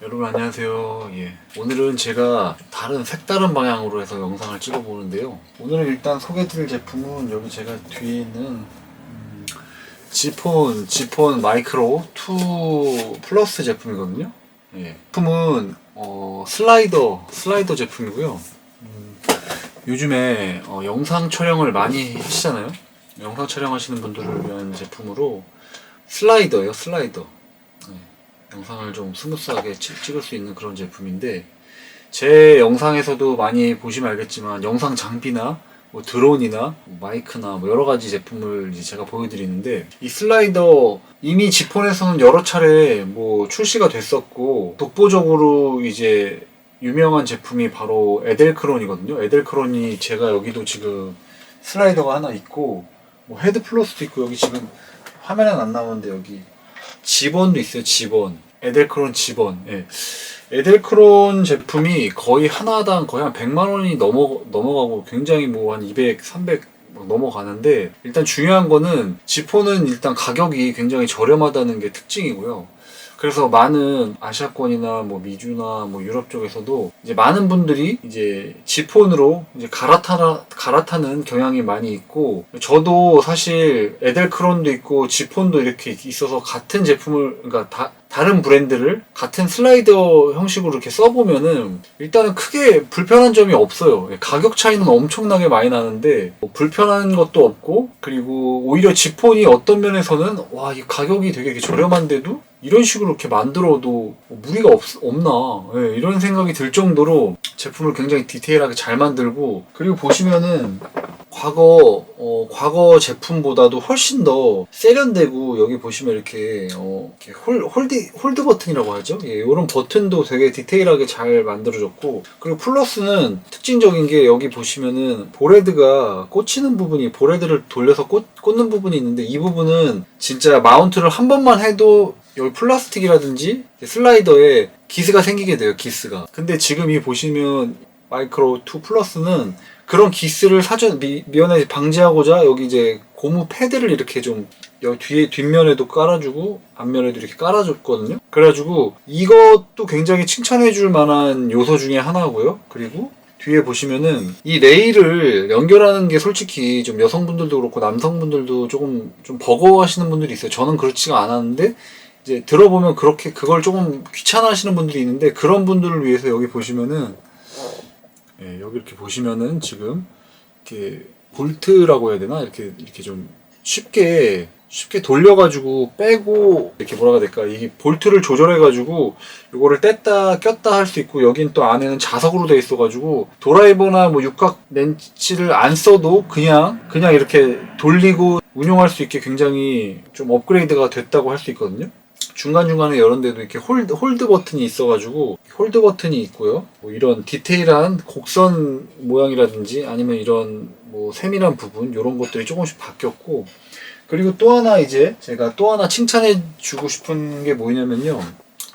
여러분 안녕하세요. 예. 오늘은 제가 다른 색다른 방향으로 해서 영상을 찍어보는데요. 오늘은 일단 소개드릴 제품은 여기 제가 뒤에 있는 음, 지폰 지폰 마이크로 2 플러스 제품이거든요. 예. 제품은 어, 슬라이더 슬라이더 제품이고요. 음, 요즘에 어, 영상 촬영을 많이 하시잖아요. 영상 촬영하시는 분들을 위한 제품으로 슬라이더예요. 슬라이더. 네. 영상을 좀 스무스하게 찍- 찍을 수 있는 그런 제품인데 제 영상에서도 많이 보시면 알겠지만 영상 장비나 뭐 드론이나 뭐 마이크나 뭐 여러 가지 제품을 제가 보여드리는데 이 슬라이더 이미 지폰에서는 여러 차례 뭐 출시가 됐었고 독보적으로 이제 유명한 제품이 바로 에델크론이거든요. 에델크론이 제가 여기도 지금 슬라이더가 하나 있고 뭐 헤드 플러스도 있고 여기 지금 화면은 안 나오는데 여기 지번도 있어요. 지번. 에델크론 지번. 예. 에델크론 제품이 거의 하나당 거의 한 100만 원이 넘어 넘어가고 굉장히 뭐 한 200, 300막 넘어가는데 일단 중요한 거는 지폰은 일단 가격이 굉장히 저렴하다는 게 특징이고요. 그래서 많은 아시아권이나 뭐 미주나 뭐 유럽 쪽에서도 이제 많은 분들이 이제 지폰으로 이제 갈아타 갈아타는 경향이 많이 있고 저도 사실 에델크론도 있고 지폰도 이렇게 있어서 같은 제품을 그러니까 다 다른 브랜드를 같은 슬라이더 형식으로 이렇게 써보면은 일단은 크게 불편한 점이 없어요. 가격 차이는 엄청나게 많이 나는데 뭐 불편한 것도 없고 그리고 오히려 지폰이 어떤 면에서는 와 이 가격이 되게 저렴한데도 이런 식으로 이렇게 만들어도 무리가 없, 없나 예, 이런 생각이 들 정도로 제품을 굉장히 디테일하게 잘 만들고 그리고 보시면은 과거 어, 과거 제품보다도 훨씬 더 세련되고 여기 보시면 이렇게 어, 이렇게 홀, 홀드 홀드 버튼이라고 하죠. 예, 이런 버튼도 되게 디테일하게 잘 만들어졌고 그리고 플러스는 특징적인 게 여기 보시면은 보레드가 꽂히는 부분이 보레드를 돌려서 꽂, 꽂는 부분이 있는데 이 부분은 진짜 마운트를 한 번만 해도 여기 플라스틱이라든지 슬라이더에 기스가 생기게 돼요. 기스가. 근데 지금 이 보시면 마이크로 2 플러스는 그런 기스를 사전 미, 면에 방지하고자 여기 이제 고무 패드를 이렇게 좀 여기 뒤에 뒷면에도 깔아주고 앞면에도 이렇게 깔아줬거든요. 그래가지고 이것도 굉장히 칭찬해줄 만한 요소 중에 하나고요. 그리고 뒤에 보시면은 이 레일을 연결하는 게 솔직히 좀 여성분들도 그렇고 남성분들도 조금 좀 버거워하시는 분들이 있어요. 저는 그렇지가 않았는데 이제 들어보면 그렇게 그걸 조금 귀찮아하시는 분들이 있는데 그런 분들을 위해서 여기 보시면은 예, 여기 이렇게 보시면은 지금 이렇게 볼트라고 해야 되나 이렇게 이렇게 좀 쉽게 쉽게 돌려가지고 빼고 이렇게 해야 될까 이 볼트를 조절해가지고 이거를 뗐다 꼈다 할 수 있고 여긴 또 안에는 자석으로 돼 있어가지고 드라이버나 뭐 육각 렌치를 안 써도 그냥 그냥 이렇게 돌리고 운용할 수 있게 굉장히 좀 업그레이드가 됐다고 할 수 있거든요. 중간중간에 이런 데도 이렇게 홀드, 홀드 버튼이 있어가지고 홀드 버튼이 있고요. 뭐 이런 디테일한 곡선 모양이라든지 아니면 이런 뭐 세밀한 부분 이런 것들이 조금씩 바뀌었고 그리고 또 하나 이제 제가 또 하나 칭찬해 주고 싶은 게 뭐냐면요.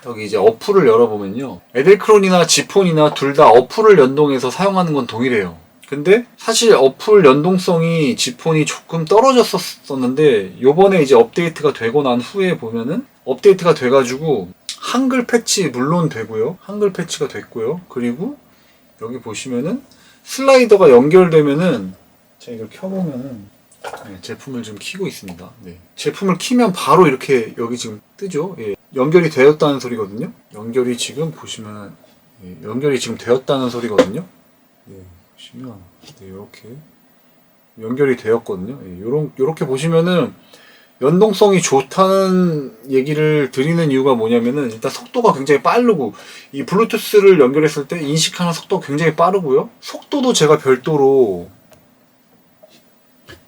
여기 이제 어플을 열어보면요. 에델크론이나 지폰이나 둘 다 어플을 연동해서 사용하는 건 동일해요. 근데 사실 어플 연동성이 지폰이 조금 떨어졌었는데 요번에 이제 업데이트가 되고 난 후에 보면은 업데이트가 돼가지고 한글 패치 물론 되고요. 한글 패치가 됐고요. 그리고 여기 보시면은 슬라이더가 연결되면은 제가 이걸 켜보면은 네, 제품을 지금 키고 있습니다. 네. 제품을 키면 바로 이렇게 여기 지금 뜨죠. 예. 연결이 되었다는 소리거든요. 연결이 지금 보시면 예, 연결이 지금 되었다는 소리거든요. 네, 보시면 네, 이렇게 연결이 되었거든요. 예, 요런 요렇게 보시면은 연동성이 좋다는 얘기를 드리는 이유가 뭐냐면은 일단 속도가 굉장히 빠르고 이 블루투스를 연결했을 때 인식하는 속도가 굉장히 빠르고요. 속도도 제가 별도로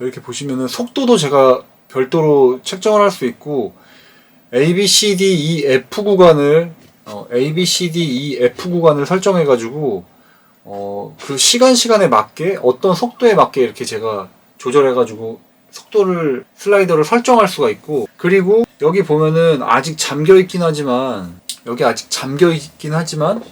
이렇게 보시면은 속도도 제가 별도로 책정을 할 수 있고 A, B, C, D, E, F 구간을 어, A, B, C, D, E, F 구간을 설정해 가지고 어, 그 시간 시간에 맞게 어떤 속도에 맞게 이렇게 제가 조절해 가지고 속도를 슬라이더를 설정할 수가 있고 그리고 여기 보면은 아직 잠겨 있긴 하지만 여기 아직 잠겨 있긴 하지만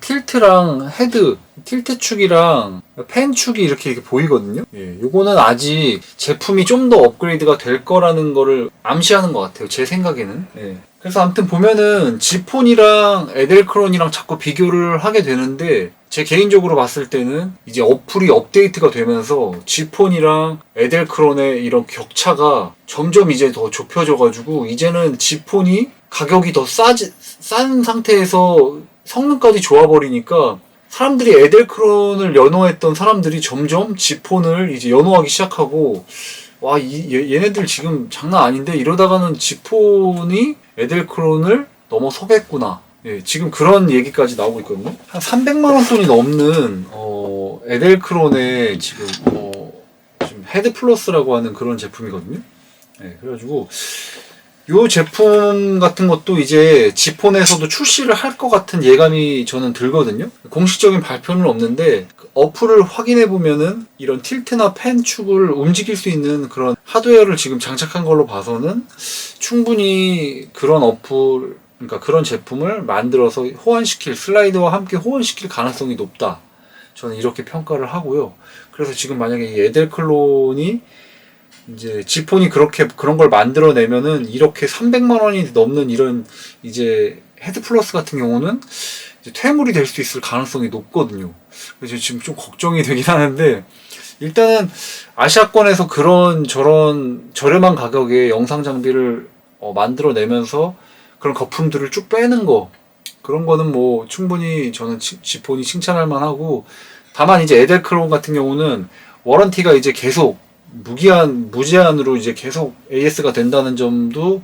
틸트랑 헤드, 틸트 축이랑 펜 축이 이렇게, 이렇게 보이거든요. 예, 요거는 아직 제품이 좀 더 업그레이드가 될 거라는 거를 암시하는 것 같아요. 제 생각에는. 예. 그래서 아무튼 보면은 지폰이랑 에델크론이랑 자꾸 비교를 하게 되는데 제 개인적으로 봤을 때는 이제 어플이 업데이트가 되면서 지폰이랑 에델크론의 이런 격차가 점점 이제 더 좁혀져가지고 이제는 지폰이 가격이 더 싸지, 싼 상태에서 성능까지 좋아버리니까 사람들이 에델크론을 연호했던 사람들이 점점 지폰을 이제 연호하기 시작하고 와, 이, 얘- 얘네들 지금 장난 아닌데 이러다가는 지폰이 에델크론을 넘어서겠구나. 예, 지금 그런 얘기까지 나오고 있거든요. 한 300만 원 돈이 넘는 어, 에델크론의 지금 어, 지금 헤드 플러스라고 하는 그런 제품이거든요. 예, 그래가지고 요 제품 같은 것도 이제 지폰에서도 출시를 할 것 같은 예감이 저는 들거든요. 공식적인 발표는 없는데 그 어플을 확인해 보면은 이런 틸트나 펜 축을 움직일 수 있는 그런 하드웨어를 지금 장착한 걸로 봐서는 충분히 그런 어플 그러니까 그런 제품을 만들어서 호환시킬 슬라이드와 함께 호환시킬 가능성이 높다. 저는 이렇게 평가를 하고요. 그래서 지금 만약에 이 에델클론이 이제 지폰이 그렇게 그런 걸 만들어내면은 이렇게 300만 원이 넘는 이런 이제 헤드 플러스 같은 경우는 퇴물이 될 수 있을 가능성이 높거든요. 그래서 지금 좀 걱정이 되긴 하는데 일단은 아시아권에서 그런 저런 저렴한 가격에 영상 장비를 어, 만들어내면서 그런 거품들을 쭉 빼는 거 그런 거는 뭐 충분히 저는 치- 지폰이 칭찬할 만하고 다만 이제 에델크론 같은 경우는 워런티가 이제 계속 무기한 무제한으로 이제 계속 AS가 된다는 점도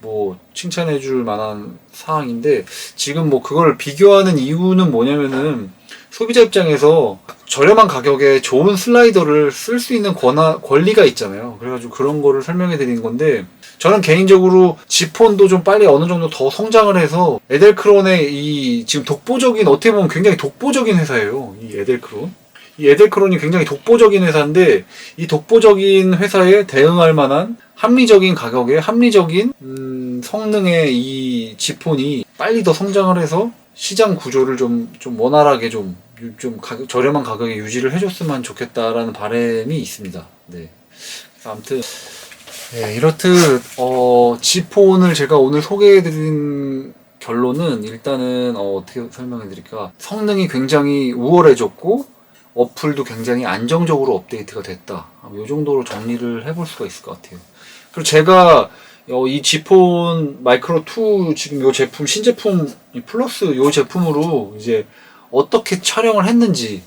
뭐 칭찬해 줄 만한 사항인데 지금 뭐 그걸 비교하는 이유는 뭐냐면은 소비자 입장에서 저렴한 가격에 좋은 슬라이더를 쓸 수 있는 권한, 권리가 있잖아요. 그래가지고 그런 거를 설명해 드리는 건데 저는 개인적으로 지폰도 좀 빨리 어느 정도 더 성장을 해서 에델크론의 이 지금 독보적인 어떻게 보면 굉장히 독보적인 회사예요. 이 에델크론. 이 에델크론이 굉장히 독보적인 회사인데 이 독보적인 회사에 대응할 만한 합리적인 가격에 합리적인 음, 성능의 이 지폰이 빨리 더 성장을 해서 시장 구조를 좀, 좀 원활하게 좀, 유- 좀 가격, 저렴한 가격에 유지를 해줬으면 좋겠다라는 바람이 있습니다. 네. 아무튼, 네, 이렇듯, 어, 지폰을 제가 오늘 소개해드린 결론은 일단은, 어, 어떻게 설명해드릴까. 성능이 굉장히 우월해졌고, 어플도 굉장히 안정적으로 업데이트가 됐다. 이 정도로 정리를 해볼 수가 있을 것 같아요. 그리고 제가 어, 이 지폰 마이크로 2 지금 요 제품 신제품 이 플러스 요 제품으로 이제 어떻게 촬영을 했는지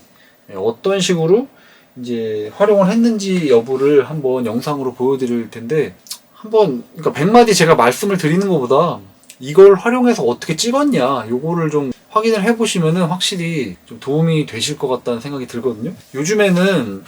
예, 어떤 식으로 이제 활용을 했는지 여부를 한번 영상으로 보여드릴 텐데 한번 그러니까 100마디 제가 말씀을 드리는 것보다 이걸 활용해서 어떻게 찍었냐 요거를 좀 확인을 해보시면은 확실히 좀 도움이 되실 것 같다는 생각이 들거든요. 요즘에는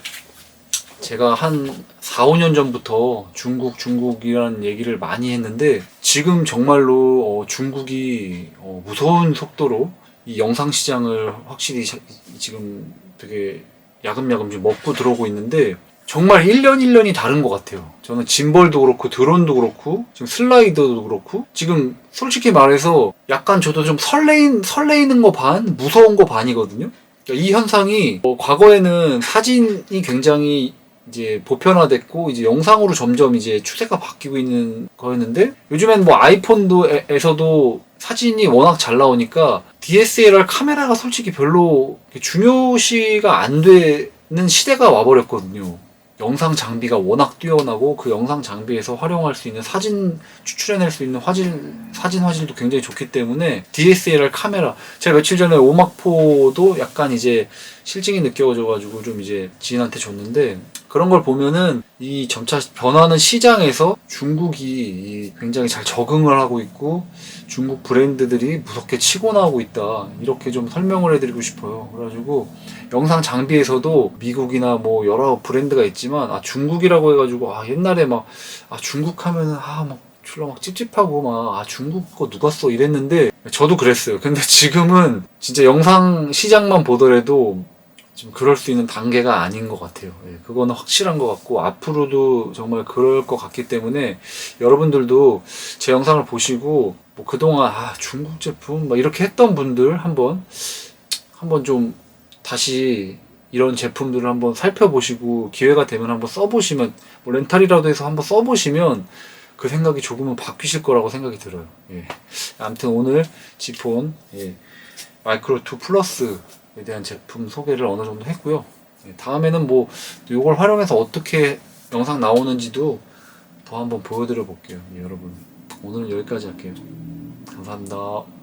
제가 한 4, 5년 전부터 중국, 중국이라는 얘기를 많이 했는데 지금 정말로 어, 중국이 어, 무서운 속도로 이 영상 시장을 확실히 자- 지금 되게 야금야금 좀 먹고 들어오고 있는데 정말 1년 1년이 다른 것 같아요. 저는 짐벌도 그렇고 드론도 그렇고 지금 슬라이더도 그렇고 지금 솔직히 말해서 약간 저도 좀 설레인 설레이는 거 반, 무서운 거 반이거든요. 그러니까 이 현상이 어, 과거에는 사진이 굉장히 이제 보편화됐고 이제 영상으로 점점 이제 추세가 바뀌고 있는 거였는데 요즘엔 뭐 아이폰도에서도 사진이 워낙 잘 나오니까 DSLR 카메라가 솔직히 별로 중요시가 안 되는 시대가 와버렸거든요. 영상 장비가 워낙 뛰어나고 그 영상 장비에서 활용할 수 있는 사진 추출해낼 수 있는 화질 사진 화질도 굉장히 좋기 때문에 DSLR 카메라 제가 며칠 전에 오막포도 약간 이제 실증이 느껴져가지고 좀 이제 지인한테 줬는데 그런 걸 보면은 이 점차 변하는 시장에서 중국이 이 굉장히 잘 적응을 하고 있고 중국 브랜드들이 무섭게 치고 나오고 있다. 이렇게 좀 설명을 해드리고 싶어요. 그래가지고 영상 장비에서도 미국이나 뭐 여러 브랜드가 있지만 아 중국이라고 해가지고 아 옛날에 막 아 중국 하면은 아막 졸라 막 찝찝하고 막 아 중국 거 누가 써? 이랬는데 저도 그랬어요. 근데 지금은 진짜 영상 시장만 보더라도 좀 그럴 수 있는 단계가 아닌 것 같아요. 예, 그거는 확실한 것 같고 앞으로도 정말 그럴 것 같기 때문에 여러분들도 제 영상을 보시고 뭐 그동안 아 중국 제품 막 이렇게 했던 분들 한번 한번 좀 다시 이런 제품들을 한번 살펴보시고 기회가 되면 한번 써보시면 뭐 렌탈이라도 해서 한번 써보시면 그 생각이 조금은 바뀌실 거라고 생각이 들어요. 예. 아무튼 오늘 지폰 예. 마이크로 2 플러스에 대한 제품 소개를 어느 정도 했고요. 예, 다음에는 뭐 이걸 활용해서 어떻게 영상 나오는지도 더 한번 보여드려 볼게요. 예, 여러분 오늘은 여기까지 할게요. 감사합니다.